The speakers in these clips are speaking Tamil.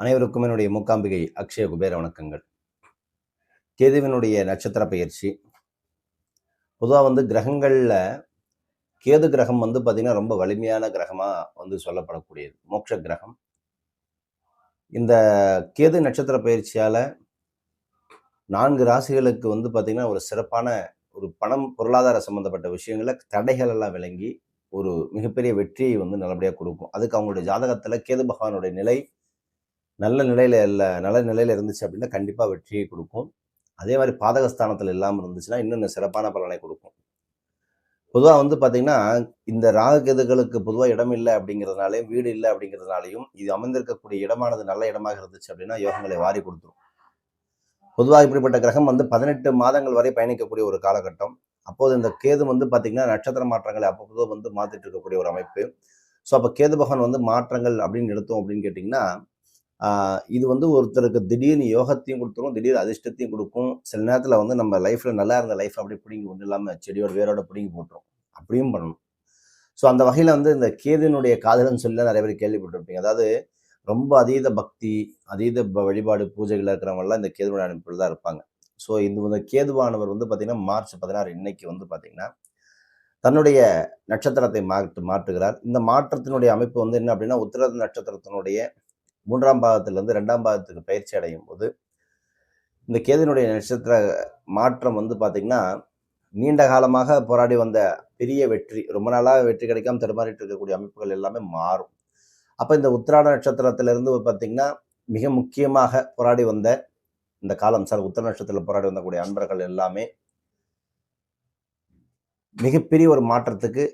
அனைவருக்கும் என்னுடைய மூக்காம்பிகை அக்ஷய குபேர வணக்கங்கள். கேதுவினுடைய நட்சத்திர பயிற்சி. பொதுவாக வந்து கிரகங்களில் கேது கிரகம் வந்து பார்த்திங்கன்னா ரொம்ப வலிமையான கிரகமாக வந்து சொல்லப்படக்கூடியது. மோட்ச கிரகம். இந்த கேது நட்சத்திர பயிற்சியால் நான்கு ராசிகளுக்கு வந்து பார்த்திங்கன்னா ஒரு சிறப்பான ஒரு பணம் பொருளாதார சம்மந்தப்பட்ட விஷயங்களில் தடைகள் எல்லாம் விளங்கி ஒரு மிகப்பெரிய வெற்றியை வந்து நல்லபடியாக கொடுக்கும். அதுக்கு அவங்களுடைய ஜாதகத்தில் கேது பகவானுடைய நிலை நல்ல நிலையில் இல்லை நல்ல நிலையில் இருந்துச்சு அப்படின்னா கண்டிப்பாக வெற்றியை கொடுக்கும். அதே மாதிரி பாதகஸ்தானத்தில் இல்லாமல் இருந்துச்சுன்னா இன்னும் சிறப்பான பலனை கொடுக்கும். பொதுவாக வந்து பார்த்திங்கன்னா இந்த ராககெதுகளுக்கு பொதுவாக இடம் இல்லை அப்படிங்கிறதுனாலையும் வீடு இல்லை அப்படிங்கிறதுனாலையும் இது அமைந்திருக்கக்கூடிய இடமானது நல்ல இடமாக இருந்துச்சு அப்படின்னா யோகங்களை வாரி கொடுத்துரும். பொதுவாக இப்படிப்பட்ட கிரகம் வந்து பதினெட்டு மாதங்கள் வரை பயணிக்கக்கூடிய ஒரு காலகட்டம். அப்போது இந்த கேது வந்து பார்த்திங்கன்னா நட்சத்திர மாற்றங்களை அப்போது வந்து மாற்றிட்டு இருக்கக்கூடிய ஒரு அமைப்பு. ஸோ அப்போ கேது பகவான் வந்து மாற்றங்கள் அப்படின்னு எடுத்தோம் அப்படின்னு கேட்டிங்கன்னா இது வந்து ஒருத்தருக்கு திடீர்னு யோகத்தையும் கொடுத்துரும் திடீர் அதிர்ஷ்டத்தையும் கொடுக்கும். சில நேரத்தில் வந்து நம்ம லைஃப்பில் நல்லா இருந்த லைஃப் அப்படி பிடிங்கி ஒன்றும் இல்லாமல் செடியோட வேரோட பிடிங்கி போட்டுரும். அப்படியும் பண்ணணும். ஸோ அந்த வகையில் வந்து இந்த கேதுனுடைய காதலன்னு சொல்லி நிறைய பேர் கேள்விப்பட்டிருப்பீங்க. அதாவது ரொம்ப அதீத பக்தி அதீத வழிபாடு பூஜைகள் இருக்கிறவங்கலாம் இந்த கேதுவோட அனுப்பில் தான் இருப்பாங்க. ஸோ இந்த கேதுவானவர் வந்து பார்த்திங்கன்னா மார்ச் பதினாறு இன்னைக்கு வந்து பார்த்திங்கன்னா தன்னுடைய நட்சத்திரத்தை மாற்று மாற்றுகிறார். இந்த மாற்றத்தினுடைய அமைப்பு வந்து என்ன அப்படின்னா உத்தர நட்சத்திரத்தினுடைய மூன்றாம் பாகத்திலிருந்து ரெண்டாம் பாகத்துக்கு பயிற்சி அடையும் போது இந்த கேதுனுடைய நட்சத்திர மாற்றம் வந்து பார்த்திங்கன்னா நீண்ட காலமாக போராடி வந்த பெரிய வெற்றி ரொம்ப நாளாக வெற்றி கிடைக்காம தடுமாறிட்டு இருக்கக்கூடிய அமைப்புகள் எல்லாமே மாறும். அப்போ இந்த உத்திராட நட்சத்திரத்திலிருந்து பார்த்திங்கன்னா மிக முக்கியமாக போராடி வந்த இந்த காலம் சார் உத்தர நட்சத்திரத்தில் போராடி வந்தக்கூடிய அன்பர்கள் எல்லாமே மிகப்பெரிய ஒரு மாற்றத்துக்கு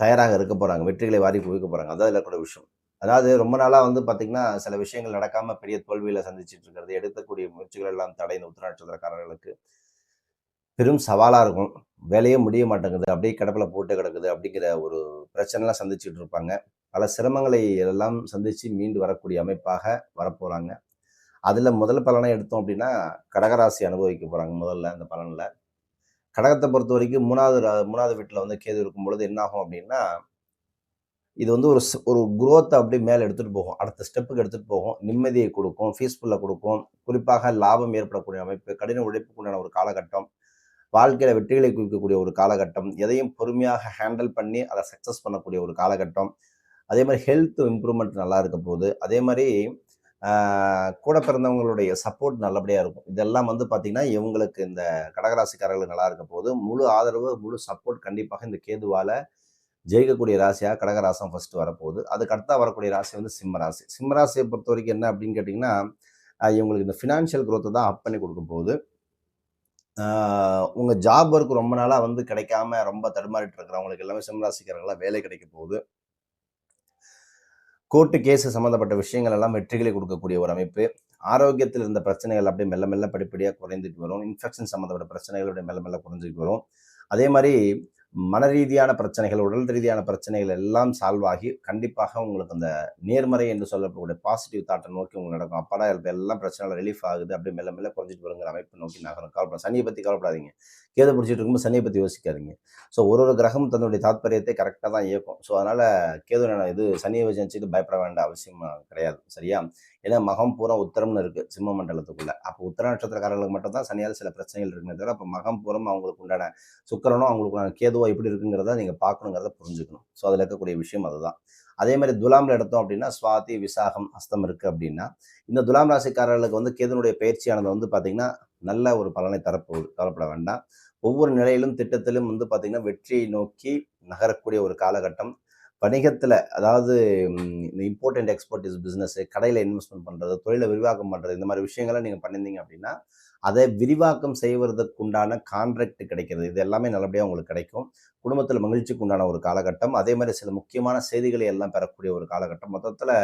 தயாராக இருக்க போகிறாங்க வெற்றிகளை வாரி குவிக்க போகிறாங்க அதான் இருக்கக்கூடிய விஷயம். அதாவது ரொம்ப நாளாக வந்து பார்த்திங்கன்னா சில விஷயங்கள் நடக்காமல் பெரிய தோல்வியில் சந்திச்சுட்டு இருக்கிறது எடுக்கக்கூடிய முயற்சிகள் எல்லாம் தடை இந்த உத்திராட்சத்திரக்காரர்களுக்கு பெரும் சவாலாக இருக்கும். வேலையே முடிய மாட்டேங்குது. அப்படியே கிடப்பில் போட்டு கிடக்குது அப்படிங்கிற ஒரு பிரச்சனைலாம் சந்திச்சுட்டு இருப்பாங்க. பல சிரமங்களை எல்லாம் சந்தித்து மீண்டு வரக்கூடிய அமைப்பாக வரப்போகிறாங்க அதில் முதல் பலனை எடுத்தோம் அப்படின்னா கடகராசி அனுபவிக்க போகிறாங்க முதல்ல அந்த பலனில். கடகத்தை பொறுத்த வரைக்கும் மூணாவது மூணாவது வீட்டில் வந்து கேது இருக்கும் பொழுது என்னாகும் அப்படின்னா இது வந்து ஒரு ஒரு குரோத்தை அப்படி மேலே எடுத்துகிட்டு போகும். அடுத்த ஸ்டெப்புக்கு எடுத்துகிட்டு போகும். நிம்மதியை கொடுக்கும் ஃபீஸ்ஃபுல்லாக கொடுக்கும். குறிப்பாக லாபம் ஏற்படக்கூடிய அமைப்பு கடின உழைப்புக்குண்டான ஒரு காலகட்டம் வாழ்க்கையில் வெற்றிகளை குவிக்கக்கூடிய ஒரு காலகட்டம் எதையும் பொறுமையாக ஹேண்டில் பண்ணி அதை சக்ஸஸ் பண்ணக்கூடிய ஒரு காலகட்டம். அதே மாதிரி ஹெல்த் இம்ப்ரூவ்மெண்ட் நல்லா இருக்க போகுது. அதே மாதிரி கூட பிறந்தவங்களுடைய சப்போர்ட் நல்லபடியாக இருக்கும். இதெல்லாம் வந்து பார்த்திங்கன்னா இவங்களுக்கு இந்த கடகராசிக்காரர்களுக்கு நல்லா இருக்க போது முழு ஆதரவு முழு சப்போர்ட் கண்டிப்பாக இந்த கேதுவால் ஜெயிக்கக்கூடிய ராசியாக கடகராசம் ஃபஸ்ட்டு வரப்போகுது. அதுக்கு அடுத்தா வரக்கூடிய ராசி வந்து சிம்ம ராசி. சிம்ம ராசியை பொறுத்த வரைக்கும் என்ன அப்படின்னு கேட்டிங்கன்னா இவங்களுக்கு இந்த ஃபினான்ஷியல் குரோத்தை தான் அப் பண்ணி கொடுக்க போகுது. உங்கள் ஜாப் ஒர்க் ரொம்ப நாளாக வந்து கிடைக்காம ரொம்ப தடுமாறிட்டு இருக்கிறவங்களுக்கு எல்லாமே சிம்மராசிக்காரங்களாம் வேலை கிடைக்க போகுது. கோர்ட்டு கேஸு சம்மந்தப்பட்ட விஷயங்கள் எல்லாம் வெற்றிகளை கொடுக்கக்கூடிய ஒரு அமைப்பு. ஆரோக்கியத்தில் இருந்த பிரச்சனைகள் அப்படியே மெல்ல மெல்ல படிப்படியாக குறைந்துட்டு வரும். இன்ஃபெக்ஷன் சம்மந்தப்பட்ட பிரச்சனைகள் அப்படியே மெல்ல மெல்ல குறைஞ்சிட்டு வரும். அதே மாதிரி மன ரீதியான பிரச்சனைகள் உடல் ரீதியான பிரச்சனைகள் எல்லாம் சால்வ் ஆகி கண்டிப்பாக உங்களுக்கு அந்த நேர்மறை என்று சொல்லக்கூடிய பாசிட்டிவ் தாட்டை நோக்கி உங்களுக்கு நடக்கும். அப்படா எல்லாம் பிரச்சனைகள் ரிலீஃப் ஆகுது அப்படி மெல்ல மெல்ல குறைஞ்சிட்டு வருங்கிற அமைப்பு நோக்கி நகரும். கவலைப்படாது சனியை பற்றி கவலைப்படாதீங்க. கேது பிடிச்சிட்டு இருக்கும்போது சனியை பற்றி யோசிக்காதீங்க. ஸோ ஒரு ஒரு கிரகம் தன்னுடைய தாத்பரியத்தை கரெக்டாக தான் இயக்கும். ஸோ அதனால் கேது இது சனியை வச்சு பயப்பட வேண்டிய அவசியம் கிடையாது. சரியா? ஏன்னா மகம் பூரா உத்தரம்னு இருக்குது சிம்ம மண்டலத்துக்குள்ளே. அப்போ உத்தர நட்சத்திரக்காரர்களுக்கு மட்டும் தான் சனியால் சில பிரச்சனைகள் இருக்குமே தவிர அப்போ மகம் பூரம் அவங்களுக்கு உண்டான சுக்கரனும் அவங்களுக்கு கேதுவோ எப்படி இருக்குங்கிறத நீங்கள் பார்க்கணுங்கிறத புரிஞ்சுக்கணும். ஸோ அதில் இருக்கக்கூடிய விஷயம் அதுதான். அதே மாதிரி துலாமில் எடுத்தோம் அப்படின்னா சுவாதி விசாகம் அஸ்தம் இருக்குது அப்படின்னா இந்த துலாம் ராசிக்காரர்களுக்கு வந்து கேதுனுடைய பயிற்சியானது வந்து பார்த்திங்கன்னா நல்ல ஒரு பலனை தரப்போ தரப்பட வேண்டாம். ஒவ்வொரு நிலையிலும் திட்டத்திலும் வந்து பார்த்திங்கன்னா வெற்றியை நோக்கி நகரக்கூடிய ஒரு காலகட்டம். வணிகத்தில் அதாவது இந்த import and export is business கடையில் இன்வெஸ்ட்மெண்ட் பண்ணுறது தொழிலை விரிவாக்கம் பண்ணுறது இந்த மாதிரி விஷயங்களை நீங்கள் பண்ணியிருந்தீங்க அப்படின்னா அதை விரிவாக்கம் செய்வதற்கு உண்டான கான்ட்ராக்ட் கிடைக்கிறது. இது எல்லாமே நல்லபடியாக உங்களுக்கு கிடைக்கும். குடும்பத்தில் மகிழ்ச்சிக்கு உண்டான ஒரு காலகட்டம். அதே மாதிரி சில முக்கியமான செய்திகளை எல்லாம் பெறக்கூடிய ஒரு காலகட்டம். மொத்தத்தில்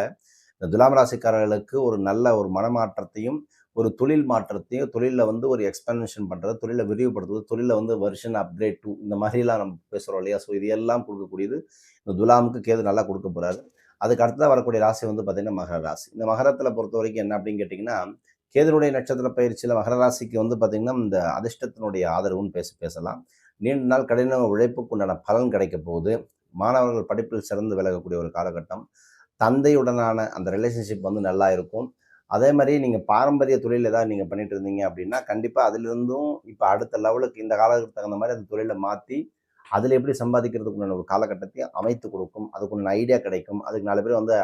இந்த துலாம் ராசிக்காரர்களுக்கு ஒரு நல்ல ஒரு மனமாற்றத்தையும் ஒரு தொழில் மாற்றத்தையும் தொழிலில் வந்து ஒரு எக்ஸ்பென்ஷன் பண்ணுறது தொழிலை விரிவுபடுத்துவது தொழிலில் வந்து வருஷன் அப்கிரேட் டூ இந்த மாதிரிலாம் நம்ம பேசுகிறோம் இல்லையா? ஸோ இது எல்லாம் கொடுக்கக்கூடியது. இந்த துலாமுக்கு கேது நல்லா கொடுக்க போகிறாரு அதுக்கு அடுத்ததாக வரக்கூடிய ராசி வந்து பார்த்திங்கன்னா மகர ராசி. இந்த மகரத்தில் பொறுத்த வரைக்கும் என்ன அப்படின்னு கேட்டிங்கன்னா கேதனுடைய நட்சத்திர பயிற்சியில் மகர ராசிக்கு வந்து பார்த்திங்கன்னா இந்த அதிர்ஷ்டத்தினுடைய ஆதரவுன்னு பேச பேசலாம். நீண்ட நாள் கடின உழைப்புக்கு உண்டான பலன் கிடைக்க போகுது. மாணவர்கள் படிப்பில் சிறந்து விலகக்கூடிய ஒரு காலகட்டம். தந்தையுடனான அந்த ரிலேஷன்ஷிப் வந்து நல்லா இருக்கும். அதே மாதிரி நீங்கள் பாரம்பரிய தொழில் ஏதாவது நீங்கள் பண்ணிட்டு இருந்தீங்க அப்படின்னா கண்டிப்பாக அதிலிருந்தும் இப்போ அடுத்த லெவலுக்கு இந்த காலத்துக்கு தகுந்த மாதிரி அந்த தொழிலை மாற்றி அதில் எப்படி சம்பாதிக்கிறதுக்குள்ள ஒரு காலகட்டத்தையும் அமைத்து கொடுக்கும். அதுக்குள்ள ஐடியா கிடைக்கும். அதுக்கு நாலு பேர் வந்து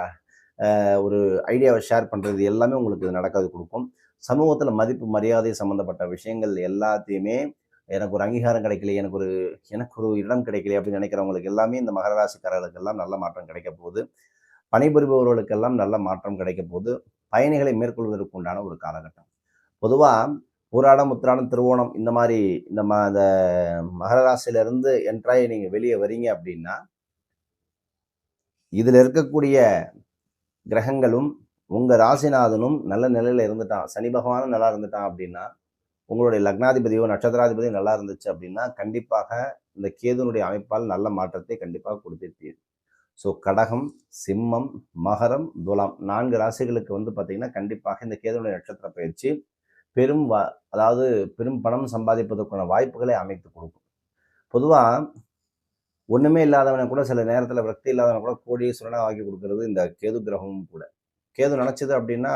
ஒரு ஐடியாவை ஷேர் பண்ணுறது எல்லாமே உங்களுக்கு இது நடக்காது கொடுக்கும். சமூகத்தில் மதிப்பு மரியாதை சம்மந்தப்பட்ட விஷயங்கள் எல்லாத்தையுமே எனக்கு ஒரு அங்கீகாரம் கிடைக்கல எனக்கு ஒரு எனக்கு ஒரு இடம் கிடைக்கல அப்படின்னு நினைக்கிறவங்களுக்கு எல்லாமே இந்த மகர ராசிக்காரர்களுக்கு எல்லாம் நல்ல மாற்றம் கிடைக்க போகுது. பணிபுரிபவர்களுக்கெல்லாம் நல்ல மாற்றம் கிடைக்க போகுது. பயணிகளை மேற்கொள்வதற்கு உண்டான ஒரு காலகட்டம். பொதுவாக பூராடம் உத்திராடம் திருவோணம் இந்த மாதிரி இந்த மா இந்த மகர ராசியிலிருந்து என்ட்ராய் நீங்கள் வெளியே வரீங்க அப்படின்னா இதில் இருக்கக்கூடிய கிரகங்களும் உங்கள் ராசிநாதனும் நல்ல நிலையில் இருந்துட்டான். சனி பகவானும் நல்லா இருந்துட்டான் அப்படின்னா உங்களுடைய லக்னாதிபதியோ நட்சத்திராதிபதியோ நல்லா இருந்துச்சு அப்படின்னா கண்டிப்பாக இந்த கேதுனுடைய அமைப்பால் நல்ல மாற்றத்தை கண்டிப்பாக கொடுத்துருப்பீர். ஸோ கடகம் சிம்மம் மகரம் துலாம் நான்கு ராசிகளுக்கு வந்து பார்த்தீங்கன்னா கண்டிப்பாக இந்த கேதுடைய நட்சத்திர பயிற்சி பெரும் வா அதாவது பெரும் பணம் சம்பாதிப்பதற்கான வாய்ப்புகளை அமைத்து கொடுக்கும். பொதுவாக ஒன்றுமே இல்லாதவனை கூட சில நேரத்தில் விரக்தி இல்லாதவனை கூட கோடீஸ்வரனாக ஆக்கி கொடுக்கறது இந்த கேது கிரகமும் கூட. கேது நினச்சது அப்படின்னா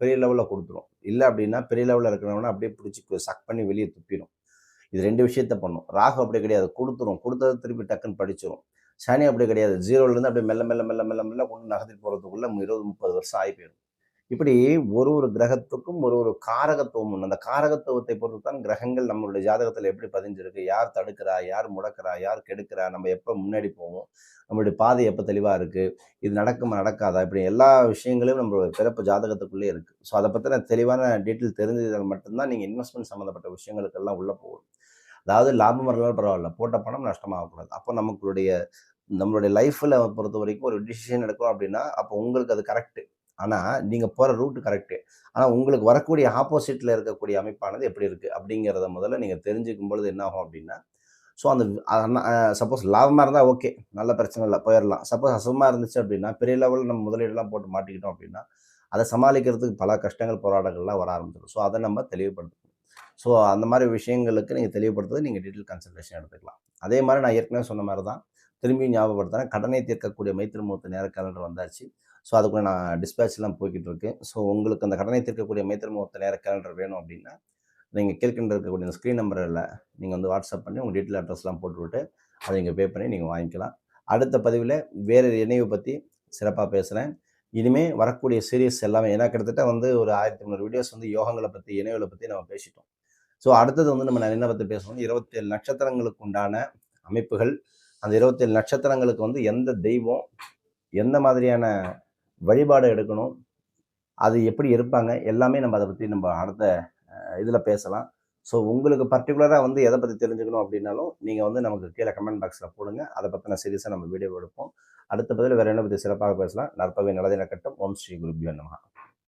பெரிய லெவலில் கொடுத்துரும். இல்லை அப்படின்னா பெரிய லெவலில் இருக்கிறவன அப்படியே பிடிச்சி சக் பண்ணி வெளியே துப்பிடும் இது ரெண்டு விஷயத்த பண்ணும். ராகு அப்படி கிடையாது. கொடுத்துரும். கொடுத்தது திருப்பி டக்குன்னு படிச்சிடும் சனி அப்படி கிடையாது. ஜீரோலேருந்து அப்படியே மெல்ல மெல்ல மெல்ல மெல்ல மெல்ல கொண்டு நகர்த்திட்டு போகிறதுக்குள்ள இருபது முப்பது வருஷம் ஆகி போயிடும். இப்படி ஒரு ஒரு கிரகத்துக்கும் ஒரு ஒரு காரகத்துவம் உண்டு அந்த காரகத்துவத்தை பொறுத்து தான் கிரகங்கள் நம்மளுடைய ஜாதகத்தில் எப்படி பதிஞ்சிருக்கு யார் தடுக்கிறா யார் முடக்கிறா யார் கெடுக்கிறா நம்ம எப்போ முன்னாடி போவோம் நம்மளுடைய பாதை எப்போ தெளிவாக இருக்குது இது நடக்குமா நடக்காதா இப்படி எல்லா விஷயங்களும் நம்மளுடைய பிறப்பு ஜாதகத்துக்குள்ளே இருக்குது ஸோ அதை பற்றின தெளிவான டீட்டெயில் தெரிஞ்சதால் மட்டும்தான் நீங்கள் இன்வெஸ்ட்மெண்ட் சம்மந்தப்பட்ட விஷயங்களுக்கெல்லாம் உள்ளே போகணும். அதாவது லாபம் வரலாம் பரவாயில்ல. போட்ட பணம் நஷ்டமாகக்கூடாது. அப்போ நமக்குடைய நம்மளுடைய லைஃப்பில் பொறுத்த வரைக்கும் ஒரு டிசிஷன் எடுக்கிறோம் அப்படின்னா அப்போ உங்களுக்கு அது கரெக்டு ஆனால் நீங்கள் போகிற ரூட் கரெக்டு ஆனால் உங்களுக்கு வரக்கூடிய ஆப்போசிட்டில் இருக்கக்கூடிய அமைப்பானது எப்படி இருக்குது அப்படிங்கிறத முதல்ல நீங்கள் தெரிஞ்சுக்கும் பொழுது என்ன ஆகும் அப்படின்னா ஸோ அந்த சப்போஸ் லாபமாக இருந்தால் ஓகே நல்ல பிரச்சனை இல்லை போயிடலாம். சப்போஸ் அசமாக இருந்துச்சு அப்படின்னா பெரிய லெவலில் நம்ம முதலீடுலாம் போட்டு மாட்டிக்கிட்டோம் அப்படின்னா அதை சமாளிக்கிறதுக்கு பல கஷ்டங்கள் போராட்டங்கள்லாம் வர ஆரம்பிச்சிடும். ஸோ அதை நம்ம தெளிவுபடுத்தணும். ஸோ அந்த மாதிரி விஷயங்களுக்கு நீங்கள் தெளிவுபடுத்துறது நீங்கள் டீட்டெயில் கன்சல்டேஷன் எடுத்துக்கலாம். அதே மாதிரி நான் ஏற்கனவே சொன்ன மாதிரி தான் திரும்பியும் ஞாபகப்படுத்துகிறேன் கடனை தீர்க்கக்கூடிய மைத்திருமுகத்து நேர கேலண்டர் வந்தாச்சு. ஸோ அதுக்குள்ள நான் டிஸ்பேச்லாம் போய்கிட்டு இருக்கேன். ஸோ உங்களுக்கு அந்த கடனை தீர்க்கக்கூடிய மைத்திருமுகத்து நேர கேலண்டர் வேணும் அப்படின்னா நீங்கள் கேட்கின்ற இருக்கக்கூடிய இந்த ஸ்க்ரீன் நம்பரில் நீங்கள் வந்து வாட்ஸ்அப் பண்ணி உங்கள் டீட்டெயில் அட்ரஸ்லாம் போட்டுவிட்டு அதை நீங்கள் பே பண்ணி நீங்கள் வாங்கிக்கலாம். அடுத்த பதிவில் வேறு இணைவை பற்றி சிறப்பாக பேசுகிறேன் இனிமேல் வரக்கூடிய சீரியஸ் எல்லாமே ஏன்னா கிட்டத்தட்ட வந்து ஒரு ஆயிரத்தி முந்நூறு வீடியோஸ் வந்து யோகங்களை பற்றி இணைவுகளை பற்றி நம்ம பேசிட்டோம். ஸோ அடுத்தது வந்து நம்ம என்ன பற்றி பேசணும்? இருபத்தேழு நட்சத்திரங்களுக்கு உண்டான அமைப்புகள். அந்த இருபத்தேழு நட்சத்திரங்களுக்கு வந்து எந்த தெய்வம் எந்த மாதிரியான வழிபாடு எடுக்கணும் அது எப்படி இருப்பாங்க எல்லாமே நம்ம அதை பற்றி நம்ம அடுத்த இதில் பேசலாம். ஸோ உங்களுக்கு பர்டிகுலராக வந்து எதை பற்றி தெரிஞ்சுக்கணும் அப்படின்னாலும் நீங்கள் வந்து நமக்கு கீழே கமெண்ட் பாக்ஸில் போடுங்க. அதை பற்றின சீரியஸாக நம்ம வீடியோ எடுப்போம். அடுத்த பதில் வேறு என்ன பற்றி சிறப்பாக பேசலாம். நற்பவை நல்லதின கட்டும். ஓம் ஸ்ரீ குருபியோ நமகா